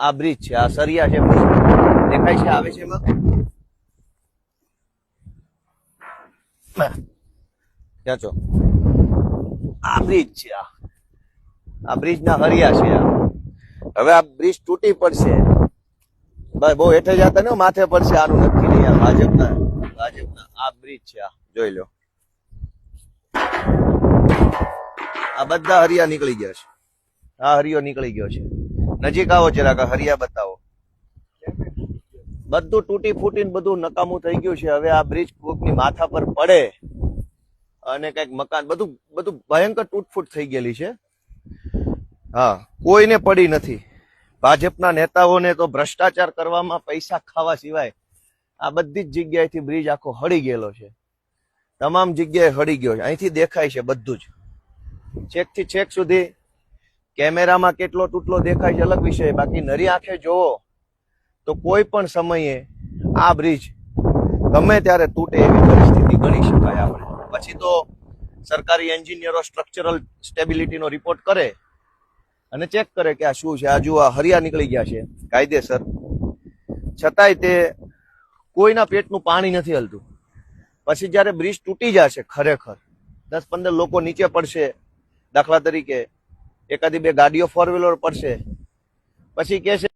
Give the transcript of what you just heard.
આ બ્રિજ છે, આ સરિયા છે દેખાય છે, આવે છે એમાં? છો? આ બ્રિજ છે, આ. આ બ્રિજ ના હરિયા છે, આ. હવે આ બ્રિજ તૂટી પડશે. ભાઈ, બહુ હેઠે જતા ને માથે પડશે, આનું નક્કી નહીં, આ ભાજપના ભાજપના. આ બ્રિજ છે, આ. જોઈ લો. આ બધા હરિયા નીકળી ગયા છે. આ હરિયો નીકળી ગયો છે. નજીક આવો જરાક હરિયા બતાવો. બધું તૂટી ફૂટીને બધું નકામું થઈ ગયું છે. હવે આ બ્રિજ કોકની માથા પર પડે અને કંઈક મકાન, બધું બધું ભયંકર તૂટફૂટ થઈ ગયેલી છે. હા, કોઈને પડી નથી. ભાજપના નેતાઓને તો ભ્રષ્ટાચાર કરવામાં પૈસા ખાવા સિવાય આ બધી જ જગ્યાએથી બ્રિજ આખો હળી ગયેલો છે. તમામ જગ્યાએ હળી ગયો છે. અહીંથી દેખાય છે બધું જ. છેકથી છેક સુધી કેમેરામાં કેટલો તૂટલો દેખાય છે અલગ વિષય. બાકી નરી આંખે જોવો તો કોઈ પણ સમયે આ બ્રિજ ગમે ત્યારે તૂટે એવી પરિસ્થિતિ ગણી શકાય આપણે. પછી તો સરકારી એન્જિનિયરો સ્ટ્રક્ચરલ સ્ટેબિલિટીનો રિપોર્ટ કરે અને ચેક કરે કે આ શું છે? આજુ આ હરિયા નીકળી ગયા છે. કાયદેસર. છતાંય તે કોઈના પેટનું પાણી નથી હલતું. પછી જ્યારે બ્રિજ તૂટી જશે ખરેખર, દસ પંદર લોકો નીચે પડશે દાખલા તરીકે એકાદી બે ગાડીઓ ફોર વ્હીલર પડશે. પછી કે છે